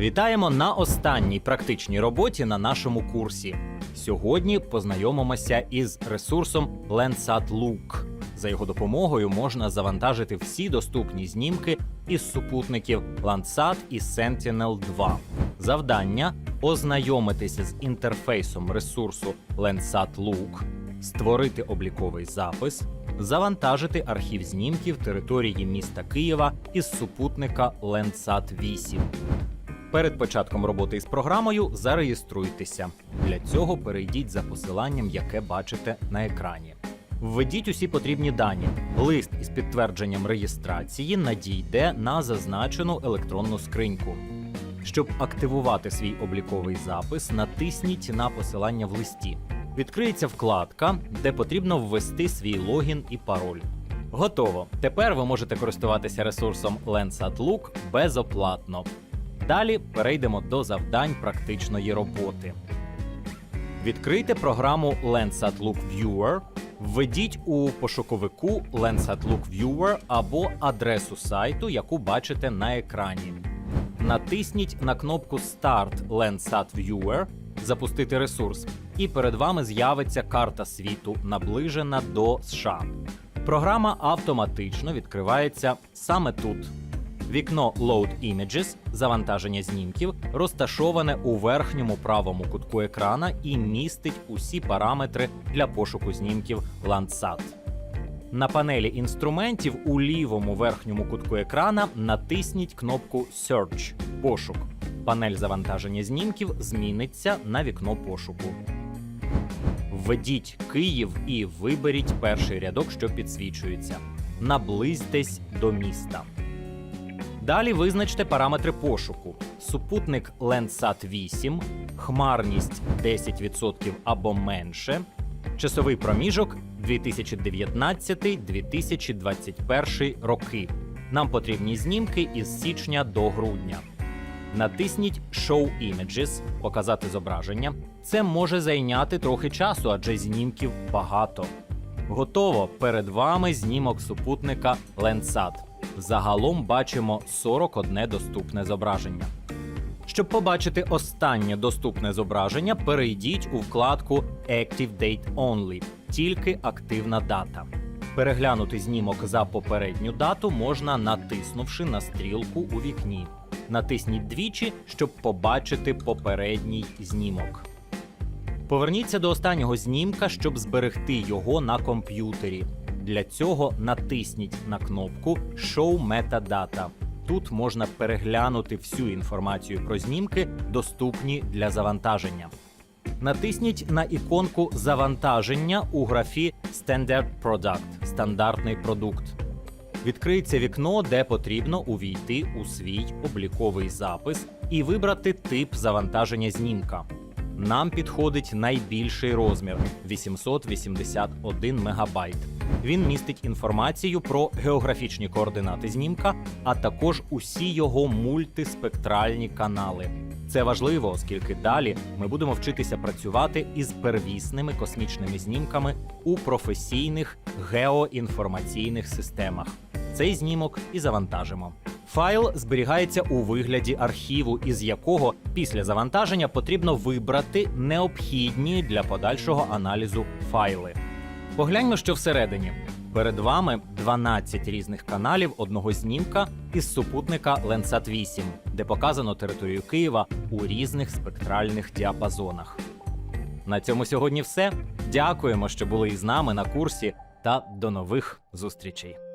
Вітаємо на останній практичній роботі на нашому курсі. Сьогодні познайомимося із ресурсом Landsat Look. За його допомогою можна завантажити всі доступні знімки із супутників Landsat і Sentinel-2. Завдання ознайомитися з інтерфейсом ресурсу Landsat Look, створити обліковий запис, завантажити архів знімків території міста Києва із супутника Landsat 8. Перед початком роботи із програмою зареєструйтеся. Для цього перейдіть за посиланням, яке бачите на екрані. Введіть усі потрібні дані. Лист із підтвердженням реєстрації надійде на зазначену електронну скриньку. Щоб активувати свій обліковий запис, натисніть на посилання в листі. Відкриється вкладка, де потрібно ввести свій логін і пароль. Готово. Тепер ви можете користуватися ресурсом Landsat Look безоплатно. Далі перейдемо до завдань практичної роботи. Відкрийте програму Landsat Look Viewer, введіть у пошуковику Landsat Look Viewer або адресу сайту, яку бачите на екрані. Натисніть на кнопку Start Landsat Viewer, запустити ресурс, і перед вами з'явиться карта світу, наближена до США. Програма автоматично відкривається саме тут. Вікно Load Images завантаження знімків розташоване у верхньому правому кутку екрана і містить усі параметри для пошуку знімків Landsat. На панелі інструментів у лівому верхньому кутку екрана натисніть кнопку Search пошук. Панель завантаження знімків зміниться на вікно пошуку. Введіть Київ і виберіть перший рядок, що підсвічується. Наблизьтесь до міста. Далі визначте параметри пошуку: супутник Landsat 8, хмарність 10% або менше, часовий проміжок 2019-2021 роки. Нам потрібні знімки із січня до грудня. Натисніть Show Images показати зображення. Це може зайняти трохи часу, адже знімків багато. Готово. Перед вами знімок супутника Landsat. Загалом бачимо 41 доступне зображення. Щоб побачити останнє доступне зображення, перейдіть у вкладку Active Date Only тільки активна дата. Переглянути знімок за попередню дату можна натиснувши на стрілку у вікні. Натисніть двічі, щоб побачити попередній знімок. Поверніться до останнього знімка, щоб зберегти його на комп'ютері. Для цього натисніть на кнопку Show Metadata. Тут можна переглянути всю інформацію про знімки, доступні для завантаження. Натисніть на іконку завантаження у графі Standard Product стандартний продукт. Відкриється вікно, де потрібно увійти у свій обліковий запис і вибрати тип завантаження знімка. Нам підходить найбільший розмір 881 мегабайт. Він містить інформацію про географічні координати знімка, а також усі його мультиспектральні канали. Це важливо, оскільки далі ми будемо вчитися працювати із первісними космічними знімками у професійних геоінформаційних системах. Цей знімок і завантажимо. Файл зберігається у вигляді архіву, із якого після завантаження потрібно вибрати необхідні для подальшого аналізу файли. Погляньмо, що всередині. Перед вами 12 різних каналів одного знімка із супутника Landsat 8, де показано територію Києва у різних спектральних діапазонах. На цьому сьогодні все. Дякуємо, що були із нами на курсі, та до нових зустрічей.